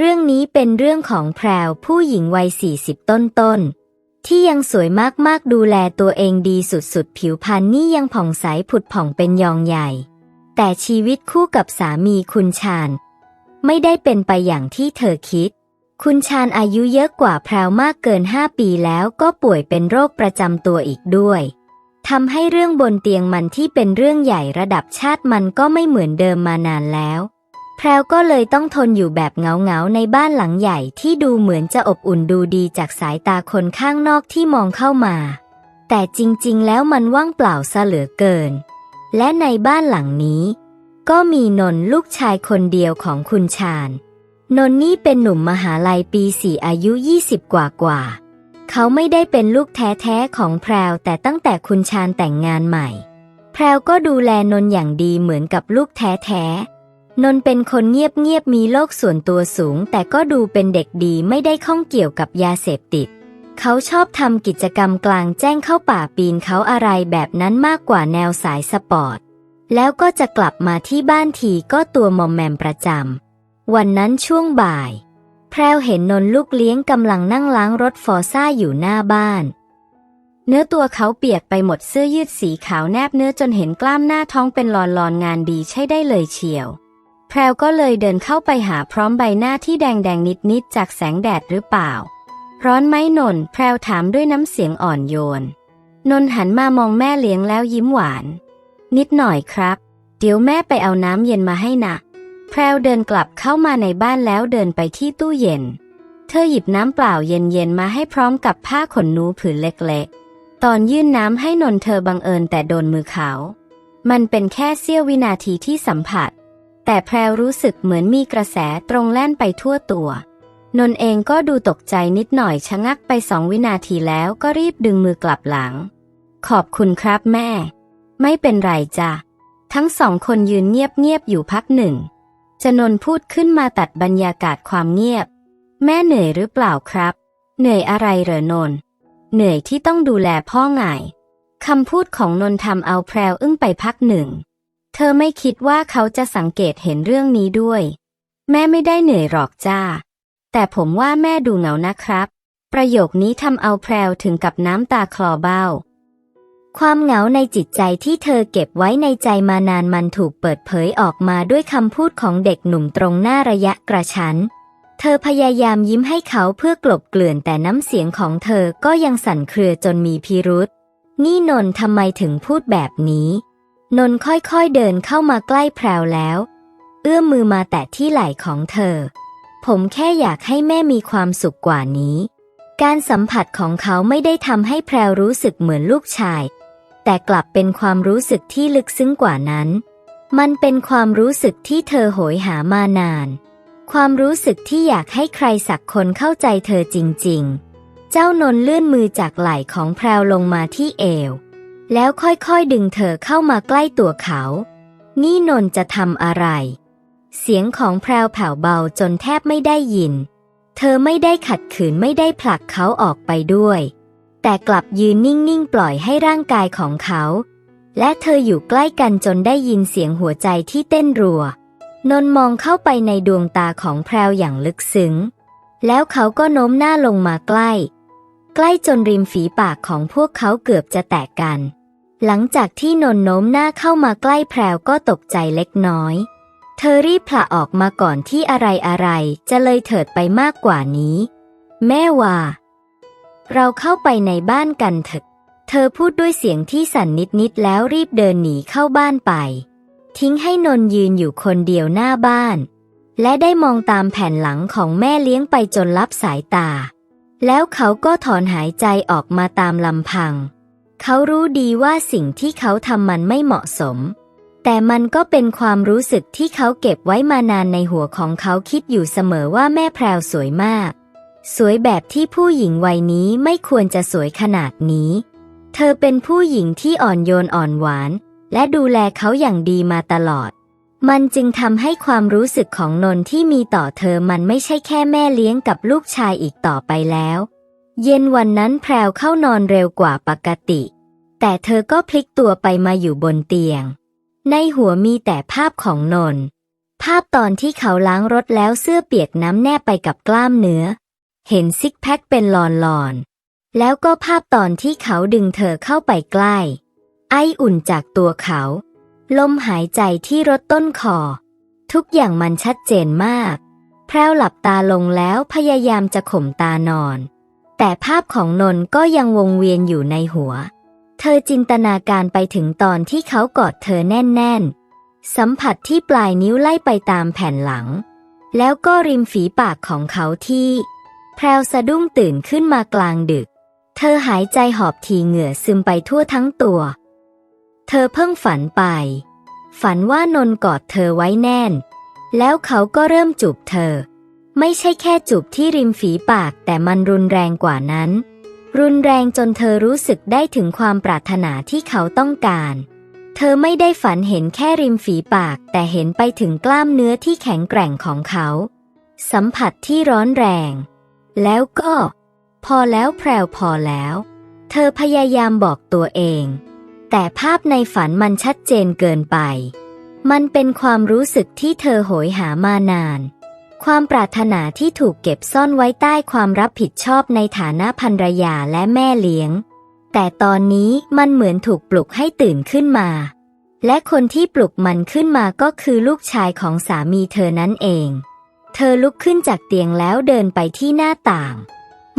เรื่องนี้เป็นเรื่องของแพรวผู้หญิงวัยสี่สิบต้น ที่ยังสวยมากๆดูแลตัวเองดีสุดๆ ผิวพรรณนี่ยังผ่องใสผุดผ่องเป็นยองใหญ่ แต่ชีวิตคู่กับสามีคุณชาญ ไม่ได้เป็นไปอย่างที่เธอคิด คุณชาญอายุเยอะกว่าแพรวมากเกินห้าปีแล้วก็ป่วยเป็นโรคประจำตัวอีกด้วยทำให้เรื่องบนเตียงมันที่เป็นเรื่องใหญ่ระดับชาติมันก็ไม่เหมือนเดิมมานานแล้ว แพรวก็เลยต้องทนอยู่แบบเหงาๆในบ้านหลังใหญ่ที่ดูเหมือนจะอบอุ่นดูดีจากสายตาคนข้างนอกที่มองเข้ามา แต่จริงๆ แล้วมันว่างเปล่าซะเหลือเกิน และในบ้านหลังนี้ ก็มีนนท์ลูกชายคนเดียวของคุณชาญนนท์นี่เป็นหนุ่มมหาลัยปีสี่อายุ 20 กว่ากว่า เขาไม่ได้เป็นลูกแท้ๆของแพรวแต่ตั้งแต่คุณชาญแต่งงานใหม่ แพรวก็ดูแลนนท์อย่างดีเหมือนกับลูกแท้ๆ นนเป็นคนเงียบๆมีโลกส่วนตัวสูง แต่ก็ดูเป็นเด็กดีไม่ได้ข้องเกี่ยวกับยาเสพติด เขาชอบทำกิจกรรมกลางแจ้งเข้าป่าปีนเขาอะไรแบบนั้นมากกว่าแนวสายสปอร์ต แล้วก็จะกลับมาที่บ้านทีก็ตัวมอมแมมประจำ วันนั้นช่วงบ่าย แพรวเห็นนนลูกเลี้ยงกำลังนั่งล้างรถฟอร์ซ่าอยู่หน้าบ้าน เนื้อตัวเขาเปียกไปหมดเสื้อยืดสีขาวแนบเนื้อจนเห็นกล้ามหน้าท้องเป็นลอนลอนๆงานดีใช่ได้เลยเชียว แพรวก็เลยเดินเข้าไปหาพร้อมใบหน้าที่แดงแดงนิดนิดๆจากแสงแดดหรือเปล่า ร้อนไหมนนท์แพรวถามด้วยน้ำเสียงอ่อนโยน นนท์หันมามองแม่เลี้ยงแล้วยิ้มหวาน นิดหน่อยครับ เดี๋ยวแม่ไปเอาน้ำเย็นมาให้นะแพรวเดินกลับเข้ามาในบ้านแล้วเดินไปที่ตู้เย็น เธอหยิบน้ำเปล่าเย็นๆมาให้พร้อมกับผ้าขนหนูผืนเล็กๆ ตอนยื่นน้ำให้นนท์เธอบังเอิญแต่โดนมือเขา มันเป็นแค่เสี้ยววินาทีที่สัมผัส แต่แพรรู้สึกเหมือนมีกระแสตรงแล่นไปทั่วตัวนนท์เองก็ดูตกใจนิดหน่อยชะงักไปสองวินาทีแล้วก็รีบดึงมือกลับหลัง ขอบคุณครับแม่ ไม่เป็นไรจ้ะ ทั้งสองคนยืนเงียบๆอยู่พักหนึ่ง จนนพูดขึ้นมาตัดบรรยากาศความเงียบ แม่เหนื่อยหรือเปล่าครับ เหนื่อยอะไรเหรอนน เหนื่อยที่ต้องดูแลพ่อไงคำพูดของนนทำเอาแพรวอึ้งไปพักหนึ่ง เธอไม่คิดว่าเขาจะสังเกตเห็นเรื่องนี้ด้วย แม่ไม่ได้เหนื่อยหรอกจ้า แต่ผมว่าแม่ดูเหงานะครับ ประโยคนี้ทำเอาแพรวถึงกับน้ำตาคลอเบ้า ความเหงาในจิตใจที่เธอเก็บไว้ในใจมานานมันถูกเปิดเผยออกมาด้วยคำพูดของเด็กหนุ่มตรงหน้าระยะกระชั้น เธอพยายามยิ้มให้เขาเพื่อกลบเกลื่อนแต่น้ำเสียงของเธอก็ยังสั่นเครือจนมีพิรุษนี่นนท์ทำไมถึงพูดแบบนี้ นนค่อยๆเดินเข้ามาใกล้แพรวแล้ว เอื้อมมือมาแตะที่ไหล่ของเธอ ผมแค่อยากให้แม่มีความสุขกว่านี้ การสัมผัสของเขาไม่ได้ทำให้แพรวรู้สึกเหมือนลูกชาย แต่กลับเป็นความรู้สึกที่ลึกซึ้งกว่านั้น มันเป็นความรู้สึกที่เธอโหยหามานาน ความรู้สึกที่อยากให้ใครสักคนเข้าใจเธอจริง ๆ เจ้านนเลื่อนมือจากไหล่ของแพรวลงมาที่เอว แล้วค่อยๆดึงเธอเข้ามาใกล้ตัวเขา นี่นนท์จะทำอะไร เสียงของแพรวแผ่วเบาจนแทบไม่ได้ยิน เธอไม่ได้ขัดขืนไม่ได้ผลักเขาออกไปด้วย แต่กลับยืนนิ่งๆ ปล่อยให้ร่างกายของเขา และเธออยู่ใกล้กันจนได้ยินเสียงหัวใจที่เต้นรัว นนท์มองเข้าไปในดวงตาของแพรวอย่างลึกซึ้ง แล้วเขาก็โน้มหน้าลงมาใกล้ ใกล้จนริมฝีปากของพวกเขาเกือบจะแตกกัน หลังจากที่นนโน้มหน้าเข้ามาใกล้แพรวก็ตกใจเล็กน้อย เธอรีบผละออกมาก่อนที่อะไรอะไรจะเลยเถิดไปมากกว่านี้ แม่ว่า เราเข้าไปในบ้านกันเถอะ เธอพูดด้วยเสียงที่สั่นนิดๆแล้วรีบเดินหนีเข้าบ้านไป ทิ้งให้นนยืนอยู่คนเดียวหน้าบ้าน และได้มองตามแผ่นหลังของแม่เลี้ยงไปจนลับสายตา แล้วเขาก็ถอนหายใจออกมาตามลำพัง เขารู้ดีว่าสิ่งที่เขาทำมันไม่เหมาะสม แต่มันก็เป็นความรู้สึกที่เขาเก็บไว้มานานในหัวของเขาคิดอยู่เสมอว่าแม่แพรวสวยมาก สวยแบบที่ผู้หญิงวัยนี้ไม่ควรจะสวยขนาดนี้ เธอเป็นผู้หญิงที่อ่อนโยนอ่อนหวาน และดูแลเขาอย่างดีมาตลอด มันจึงทำให้ความรู้สึกของนนท์ที่มีต่อเธอมันไม่ใช่แค่แม่เลี้ยงกับลูกชายอีกต่อไปแล้ว เย็นวันนั้นแพรวเข้านอนเร็วกว่าปกติ แต่เธอก็พลิกตัวไปมาอยู่บนเตียง ในหัวมีแต่ภาพของนนท์ภาพตอนที่เขาล้างรถแล้วเสื้อเปียกน้ำแนบไปกับกล้ามเนื้อ เห็นซิกแพคเป็นลอนลอนๆ แล้วก็ภาพตอนที่เขาดึงเธอเข้าไปใกล้ ไออุ่นจากตัวเขา ลมหายใจที่รถต้นคอ ทุกอย่างมันชัดเจนมาก แพรวหลับตาลงแล้วพยายามจะข่มตานอน แต่ภาพของนนท์ก็ยังวงเวียนอยู่ในหัว เธอจินตนาการไปถึงตอนที่เขากอดเธอแน่น ๆ สัมผัสที่ปลายนิ้วไล่ไปตามแผ่นหลัง แล้วก็ริมฝีปากของเขาที่ แพรวสะดุ้งตื่นขึ้นมากลางดึก เธอหายใจหอบทีเหงื่อซึมไปทั่วทั้งตัว เธอเพิ่งฝันไป ฝันว่านนท์กอดเธอไว้แน่น แล้วเขาก็เริ่มจูบเธอ ไม่ใช่แค่จูบที่ริมฝีปากแต่มันรุนแรงกว่านั้น รุนแรงจนเธอรู้สึกได้ถึงความปรารถนาที่เขาต้องการ เธอไม่ได้ฝันเห็นแค่ริมฝีปาก แต่เห็นไปถึงกล้ามเนื้อที่แข็งแกร่งของเขา สัมผัสที่ร้อนแรง แล้วก็ พอแล้วแพรวพอแล้ว เธอพยายามบอกตัวเอง แต่ภาพในฝันมันชัดเจนเกินไป มันเป็นความรู้สึกที่เธอโหยหามานาน ความปรารถนาที่ถูกเก็บซ่อนไว้ใต้ความรับผิดชอบในฐานะภรรยาและแม่เลี้ยง แต่ตอนนี้มันเหมือนถูกปลุกให้ตื่นขึ้นมา และคนที่ปลุกมันขึ้นมาก็คือลูกชายของสามีเธอนั่นเอง เธอลุกขึ้นจากเตียงแล้วเดินไปที่หน้าต่าง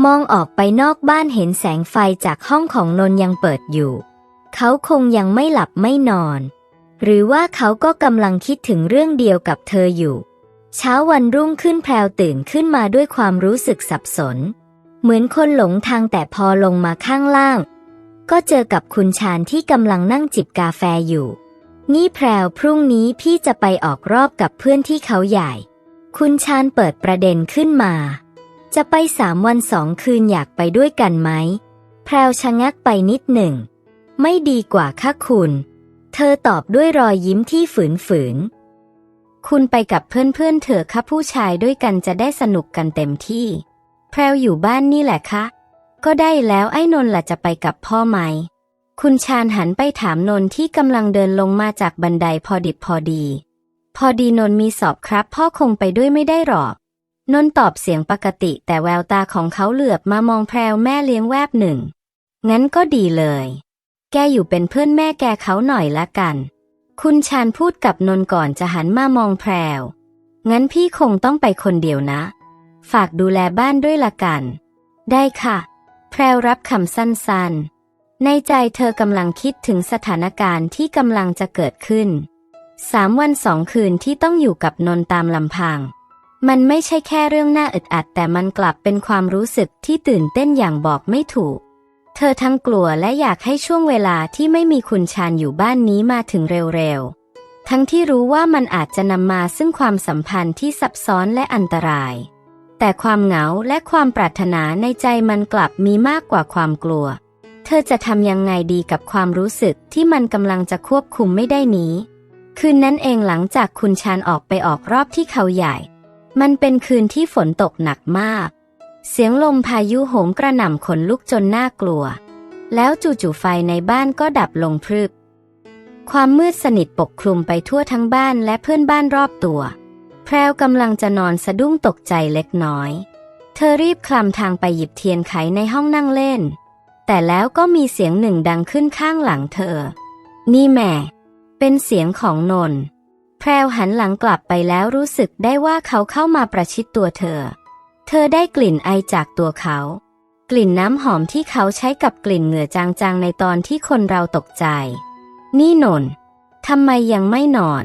มองออกไปนอกบ้านเห็นแสงไฟจากห้องของนนยังเปิดอยู่ เขาคงยังไม่หลับไม่นอน หรือว่าเขาก็กำลังคิดถึงเรื่องเดียวกับเธออยู่ เช้าวันรุ่งขึ้นแพรวตื่นขึ้นมาด้วยความรู้สึกสับสน เหมือนคนหลงทางแต่พอลงมาข้างล่าง ก็เจอกับคุณชาญที่กำลังนั่งจิบกาแฟอยู่ นี่แพรวพรุ่งนี้พี่จะไปออกรอบกับเพื่อนที่เขาใหญ่ คุณชาญเปิดประเด็นขึ้นมา จะไปสามวันสองคืนอยากไปด้วยกันไหมแพรวชะงักไปนิดหนึ่ง ไม่ดีกว่าค่ะคุณ เธอตอบด้วยรอยยิ้มที่ฝืนฝืน คุณไปกับเพื่อนๆเถอะค่ะผู้ชายด้วยกันจะได้สนุกกันเต็มที่ แพรวอยู่บ้านนี่แหละคะก็ได้แล้วไอ้นนท์ล่ะจะไปกับพ่อไหม คุณชาญหันไปถามนนท์ที่กำลังเดินลงมาจากบันไดพอดิบพอดี พอดีนนท์มีสอบครับ พ่อคงไปด้วยไม่ได้หรอก นนท์ตอบเสียงปกติ แต่แววตาของเขาเหลือบมามองแพรวแม่เลี้ยงแวบหนึ่ง งั้นก็ดีเลย แกอยู่เป็นเพื่อนแม่แกเขาหน่อยละกัน คุณชาญพูดกับนนท์ก่อนจะหันมามองแพรว งั้นพี่คงต้องไปคนเดียวนะ ฝากดูแลบ้านด้วยละกัน ได้ค่ะ แพรวรับคำสั้นๆ ในใจเธอกำลังคิดถึงสถานการณ์ที่กำลังจะเกิดขึ้น สามวันสองคืนที่ต้องอยู่กับนนท์ตามลำพัง มันไม่ใช่แค่เรื่องน่าอึดอัดแต่มันกลับเป็นความรู้สึกที่ตื่นเต้นอย่างบอกไม่ถูก เธอทั้งกลัวและอยากให้ช่วงเวลาที่ไม่มีคุณชานอยู่บ้านนี้มาถึงเร็วๆ ทั้งที่รู้ว่ามันอาจจะนำมาซึ่งความสัมพันธ์ที่ซับซ้อนและอันตราย แต่ความเหงาและความปรารถนาในใจมันกลับมีมากกว่าความกลัว เธอจะทำยังไงดีกับความรู้สึกที่มันกำลังจะควบคุมไม่ได้นี้ คืนนั้นเองหลังจากคุณชานออกไปออกรอบที่เขาใหญ่ มันเป็นคืนที่ฝนตกหนักมาก เสียงลมพายุโหมกระหน่ำขนลุกจนน่ากลัว แล้วจู่ๆไฟในบ้านก็ดับลงพรึบ ความมืดสนิทปกคลุมไปทั่วทั้งบ้านและเพื่อนบ้านรอบตัว แพรวกำลังจะนอนสะดุ้งตกใจเล็กน้อย เธอรีบคลำทางไปหยิบเทียนไขในห้องนั่งเล่น แต่แล้วก็มีเสียงหนึ่งดังขึ้นข้างหลังเธอ นี่แม่ เป็นเสียงของนนท์แพรวหันหลังกลับไปแล้วรู้สึกได้ว่าเขาเข้ามาประชิดตัวเธอ เธอได้กลิ่นไอจากตัวเขา กลิ่นน้ำหอมที่เขาใช้กับกลิ่นเหงื่อจางๆในตอนที่คนเราตกใจ นี่นนท์ทำไมยังไม่นอน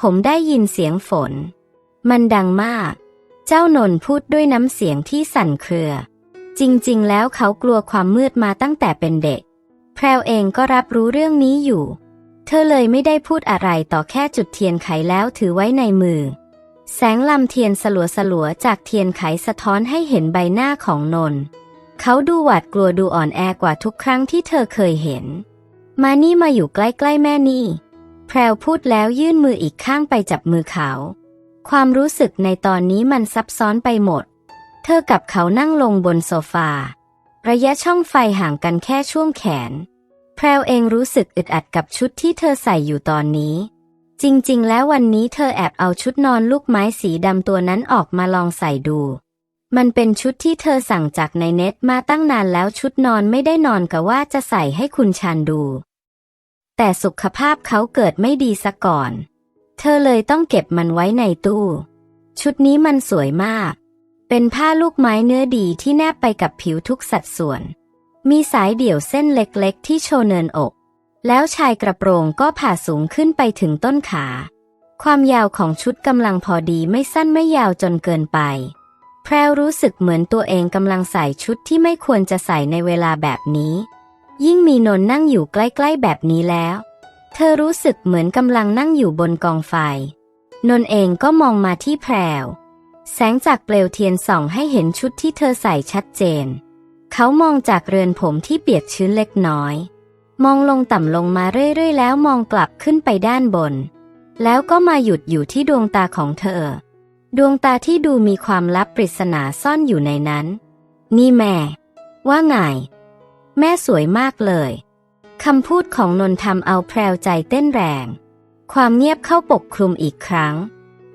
ผมได้ยินเสียงฝน มันดังมาก เจ้านนท์พูดด้วยน้ำเสียงที่สั่นเครือ จริงๆ แล้วเขากลัวความมืดมาตั้งแต่เป็นเด็ก แพรวเองก็รับรู้เรื่องนี้อยู่ เธอเลยไม่ได้พูดอะไรต่อแค่จุดเทียนไขแล้วถือไว้ในมือ แสงลำเทียนสลัวสลัวจากเทียนไขสะท้อนให้เห็นใบหน้าของนนท์เขาดูหวาดกลัวดูอ่อนแอกว่าทุกครั้งที่เธอเคยเห็น มานี่มาอยู่ใกล้ๆแม่นี่ แพรวพูดแล้วยื่นมืออีกข้างไปจับมือเขา ความรู้สึกในตอนนี้มันซับซ้อนไปหมด เธอกับเขานั่งลงบนโซฟา ระยะช่องไฟห่างกันแค่ช่วงแขน แพรวเองรู้สึกอึดอัดกับชุดที่เธอใส่อยู่ตอนนี้ จริงๆ แล้ววันนี้เธอแอบเอาชุดนอนลูกไม้สีดำตัวนั้นออกมาลองใส่ดู มันเป็นชุดที่เธอสั่งจากในเน็ตมาตั้งนานแล้วชุดนอนไม่ได้นอนกับว่าจะใส่ให้คุณชานดู แต่สุขภาพเขาเกิดไม่ดีซะก่อน เธอเลยต้องเก็บมันไว้ในตู้ ชุดนี้มันสวยมาก เป็นผ้าลูกไม้เนื้อดีที่แนบไปกับผิวทุกสัดส่วน มีสายเดี่ยวเส้นเล็กๆ ที่โชว์เนินอก แล้วชายกระโปรงก็ผ่าสูงขึ้นไปถึงต้นขา ความยาวของชุดกำลังพอดีไม่สั้นไม่ยาวจนเกินไป แพรวรู้สึกเหมือนตัวเองกำลังใส่ชุดที่ไม่ควรจะใส่ในเวลาแบบนี้ ยิ่งมีนนนั่งอยู่ใกล้ๆแบบนี้แล้ว เธอรู้สึกเหมือนกำลังนั่งอยู่บนกองไฟ นนเองก็มองมาที่แพรว แสงจากเปลวเทียนส่องให้เห็นชุดที่เธอใส่ชัดเจน เขามองจากเรือนผมที่เปียกชื้นเล็กน้อย มองลงต่ำลงมาเรื่อยๆ แล้วมองกลับขึ้นไปด้านบน แล้วก็มาหยุดอยู่ที่ดวงตาของเธอ ดวงตาที่ดูมีความลับปริศนาซ่อนอยู่ในนั้น นี่แม่ ว่าไง แม่สวยมากเลยคำพูดของนนทำเอาแพรวใจเต้นแรง ความเงียบเข้าปกคลุมอีกครั้ง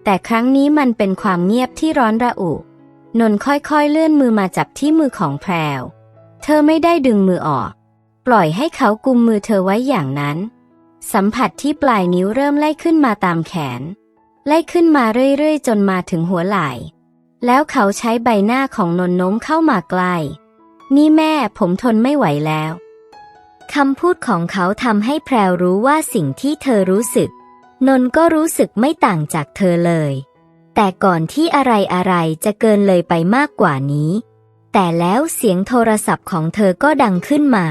แต่ครั้งนี้มันเป็นความเงียบที่ร้อนระอุ นนค่อยๆเลื่อนมือมาจับที่มือของแพรว เธอไม่ได้ดึงมือออก ปล่อยให้เขากุมมือเธอไว้อย่างนั้น สัมผัสที่ปลายนิ้วเริ่มไล่ขึ้นมาตามแขน ไล่ขึ้นมาเรื่อยๆ จนมาถึงหัวไหล่ แล้วเขาใช้ใบหน้าของนนโน้มเข้ามาใกล้ นี่แม่ผมทนไม่ไหวแล้วคำพูดของเขาทำให้แพรวรู้ว่าสิ่งที่เธอรู้สึก นนก็รู้สึกไม่ต่างจากเธอเลย แต่ก่อนที่อะไรอะไรจะเกินเลยไปมากกว่านี้ แต่แล้วเสียงโทรศัพท์ของเธอก็ดังขึ้นมา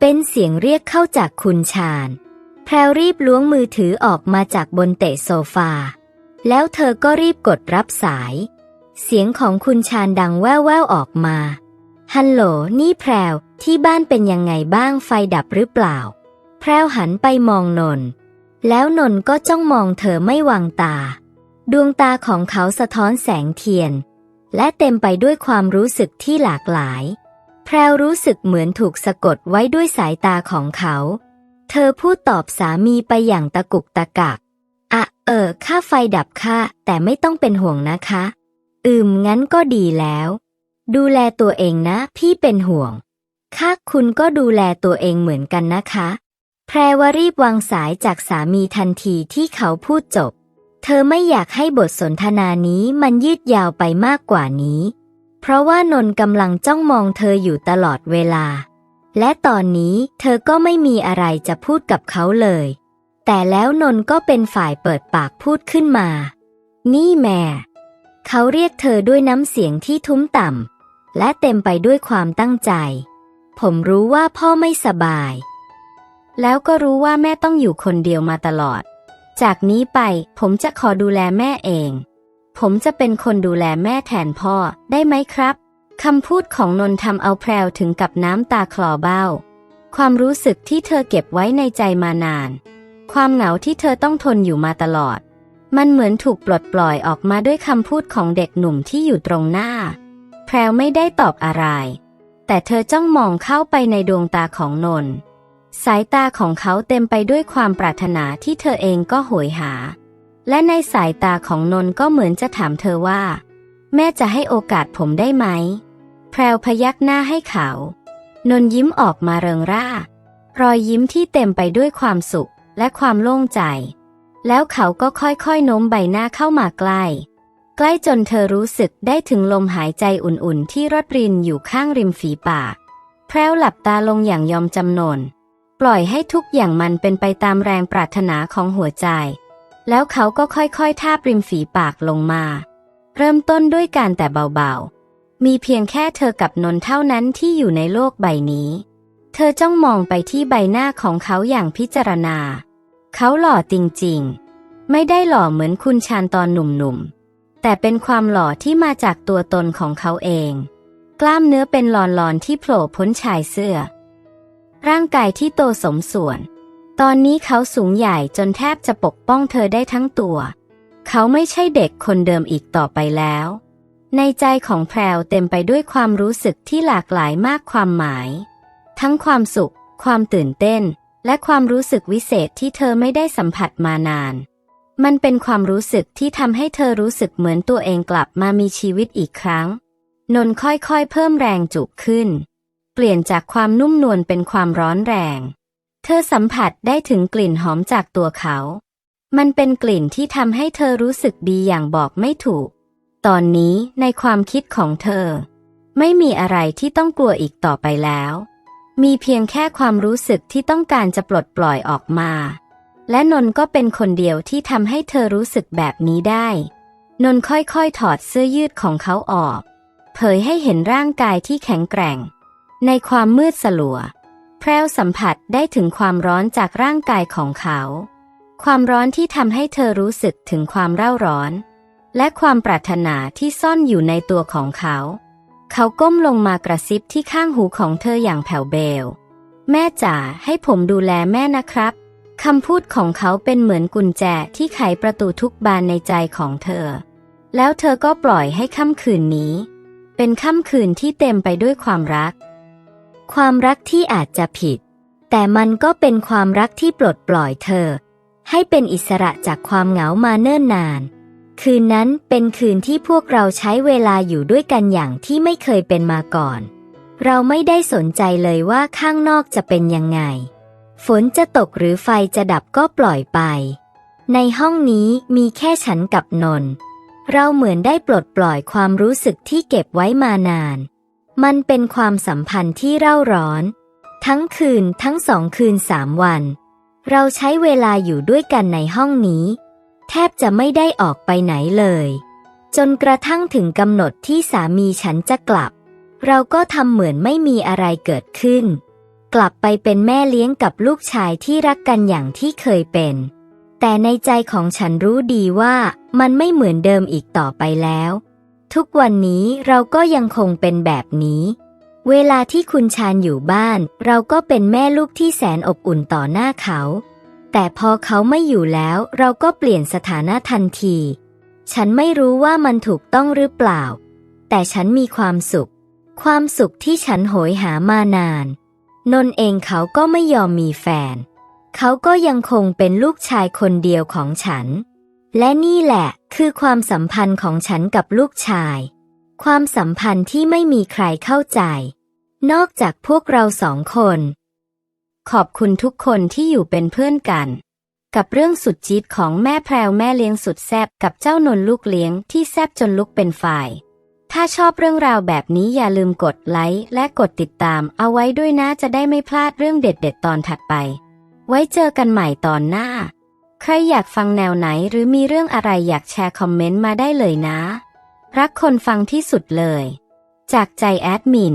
เป็นเสียงเรียกเข้าจากคุณชาญ แพรวรีบล้วงมือถือออกมาจากบนเตะโซฟา แล้วเธอก็รีบกดรับสาย เสียงของคุณชาญดังแว่วๆออกมา ฮัลโหล นี่แพรว ที่บ้านเป็นยังไงบ้างไฟดับหรือเปล่า แพรวหันไปมองนน แล้วนนก็จ้องมองเธอไม่วางตา ดวงตาของเขาสะท้อนแสงเทียน และเต็มไปด้วยความรู้สึกที่หลากหลาย แพรวรู้สึกเหมือนถูกสะกดไว้ด้วยสายตาของเขา เธอพูดตอบสามีไปอย่างตะกุกตะกัก อะ เออ ค่าไฟดับค่ะ แต่ไม่ต้องเป็นห่วงนะคะ อืม งั้นก็ดีแล้ว ดูแลตัวเองนะ พี่เป็นห่วง ค่ะ คุณก็ดูแลตัวเองเหมือนกันนะคะ แพรวรีบวางสายจากสามีทันทีที่เขาพูดจบ เธอไม่อยากให้บทสนทนานี้มันยืดยาวไปมากกว่านี้ เพราะว่านนกำลังจ้องมองเธออยู่ตลอดเวลา และตอนนี้เธอก็ไม่มีอะไรจะพูดกับเขาเลย แต่แล้วนนก็เป็นฝ่ายเปิดปากพูดขึ้นมา นี่แม่ เขาเรียกเธอด้วยน้ำเสียงที่ทุ้มต่ำและเต็มไปด้วยความตั้งใจ ผมรู้ว่าพ่อไม่สบาย แล้วก็รู้ว่าแม่ต้องอยู่คนเดียวมาตลอด จากนี้ไปผมจะขอดูแลแม่เอง ผมจะเป็นคนดูแลแม่แทนพ่อได้ไหมครับคำพูดของนนทำเอาแพรวถึงกับน้ำตาคลอเบ้า ความรู้สึกที่เธอเก็บไว้ในใจมานาน ความเหงาที่เธอต้องทนอยู่มาตลอด มันเหมือนถูกปลดปล่อยออกมาด้วยคำพูดของเด็กหนุ่มที่อยู่ตรงหน้า แพรวไม่ได้ตอบอะไร แต่เธอจ้องมองเข้าไปในดวงตาของนน สายตาของเขาเต็มไปด้วยความปรารถนาที่เธอเองก็โหยหา และในสายตาของนนก็เหมือนจะถามเธอว่า แม่จะให้โอกาสผมได้ไหม แพรวพยักหน้าให้เขา นนยิ้มออกมาเริงร่า รอยยิ้มที่เต็มไปด้วยความสุขและความโล่งใจ แล้วเขาก็ค่อยๆโน้มใบหน้าเข้ามาใกล้ ใกล้จนเธอรู้สึกได้ถึงลมหายใจอุ่นๆ ที่รดรินอยู่ข้างริมฝีปาก แพรวหลับตาลงอย่างยอมจำนน ปล่อยให้ทุกอย่างมันเป็นไปตามแรงปรารถนาของหัวใจ แล้วเขาก็ค่อยๆ ทาบริมฝีปากลงมา เริ่มต้นด้วยการแต่เบาๆ มีเพียงแค่เธอกับนนเท่านั้นที่อยู่ในโลกใบนี้ เธอจ้องมองไปที่ใบหน้าของเขาอย่างพิจารณา เขาหล่อจริงๆ ไม่ได้หล่อเหมือนคุณชานตอนหนุ่มๆ แต่เป็นความหล่อที่มาจากตัวตนของเขาเอง กล้ามเนื้อเป็นหลอนๆที่โผล่พ้นชายเสื้อ ร่างกายที่โตสมส่วน ตอนนี้เขาสูงใหญ่จนแทบจะปกป้องเธอได้ทั้งตัว เขาไม่ใช่เด็กคนเดิมอีกต่อไปแล้ว ในใจของแพรวเต็มไปด้วยความรู้สึกที่หลากหลายมากความหมาย ทั้งความสุข ความตื่นเต้น และความรู้สึกวิเศษที่เธอไม่ได้สัมผัสมานาน มันเป็นความรู้สึกที่ทำให้เธอรู้สึกเหมือนตัวเองกลับมามีชีวิตอีกครั้ง นนค่อยๆ เพิ่มแรงจุกขึ้น เปลี่ยนจากความนุ่มนวลเป็นความร้อนแรง เธอสัมผัสได้ถึงกลิ่นหอมจากตัวเขา มันเป็นกลิ่นที่ทำให้เธอรู้สึกดีอย่างบอกไม่ถูก ตอนนี้ในความคิดของเธอ ไม่มีอะไรที่ต้องกลัวอีกต่อไปแล้ว มีเพียงแค่ความรู้สึกที่ต้องการจะปลดปล่อยออกมา และนนก็เป็นคนเดียวที่ทำให้เธอรู้สึกแบบนี้ได้ นนค่อยๆถอดเสื้อยืดของเขาออก เผยให้เห็นร่างกายที่แข็งแกร่ง ในความมืดสลัว พรวสัมผัสได้ถึงความร้อนจากร่างกายของเขา ความร้อนที่ทำให้เธอรู้สึกถึงความเร่าร้อน และความปรารถนาที่ซ่อนอยู่ในตัวของเขา เขาก้มลงมากระซิบที่ข้างหูของเธออย่างแผ่วเบล แม่จ๋าให้ผมดูแลแม่นะครับคำพูดของเขาเป็นเหมือนกุญแจที่ไขประตูทุกบานในใจของเธอ แล้วเธอก็ปล่อยให้ค่ำคืนนี้ เป็นค่ำคืนที่เต็มไปด้วยความรัก ความรักที่อาจจะผิด แต่มันก็เป็นความรักที่ปลดปล่อยเธอ ให้เป็นอิสระจากความเหงามาเนิ่นนาน คืนนั้นเป็นคืนที่พวกเราใช้เวลาอยู่ด้วยกันอย่างที่ไม่เคยเป็นมาก่อน เราไม่ได้สนใจเลยว่าข้างนอกจะเป็นยังไง ฝนจะตกหรือไฟจะดับก็ปล่อยไป ในห้องนี้มีแค่ฉันกับนน เราเหมือนได้ปลดปล่อยความรู้สึกที่เก็บไว้มานาน มันเป็นความสัมพันธ์ที่เร่าร้อน ทั้งคืนทั้งสองคืนสามวัน เราใช้เวลาอยู่ด้วยกันในห้องนี้ แทบจะไม่ได้ออกไปไหนเลย จนกระทั่งถึงกำหนดที่สามีฉันจะกลับ เราก็ทำเหมือนไม่มีอะไรเกิดขึ้น กลับไปเป็นแม่เลี้ยงกับลูกชายที่รักกันอย่างที่เคยเป็น แต่ในใจของฉันรู้ดีว่ามันไม่เหมือนเดิมอีกต่อไปแล้ว ทุกวันนี้เราก็ยังคงเป็นแบบนี้ เวลาที่คุณชานอยู่บ้าน เราก็เป็นแม่ลูกที่แสนอบอุ่นต่อหน้าเขา แต่พอเขาไม่อยู่แล้ว เราก็เปลี่ยนสถานะทันที ฉันไม่รู้ว่ามันถูกต้องหรือเปล่า แต่ฉันมีความสุข ความสุขที่ฉันโหยหามานาน นนท์เองเขาก็ไม่ยอมมีแฟน เขาก็ยังคงเป็นลูกชายคนเดียวของฉัน และนี่แหละคือความสัมพันธ์ของฉันกับลูกชาย ความสัมพันธ์ที่ไม่มีใครเข้าใจ นอกจากพวกเราสองคน ขอบคุณทุกคนที่อยู่เป็นเพื่อนกัน กับเรื่องสุดจี๊ดของแม่แพรวแม่เลี้ยงสุดแซบกับเจ้านนท์ลูกเลี้ยงที่แซบจนลุกเป็นฝ่ายถ้าชอบเรื่องราวแบบนี้อย่าลืมกดไลค์และกดติดตามเอาไว้ด้วยนะจะได้ไม่พลาดเรื่องเด็ด ๆ ตอนถัดไป ไว้เจอกันใหม่ตอนหน้า ใครอยากฟังแนวไหนหรือมีเรื่องอะไรอยากแชร์คอมเมนต์มาได้เลยนะ รักคนฟังที่สุดเลย จากใจแอดมิน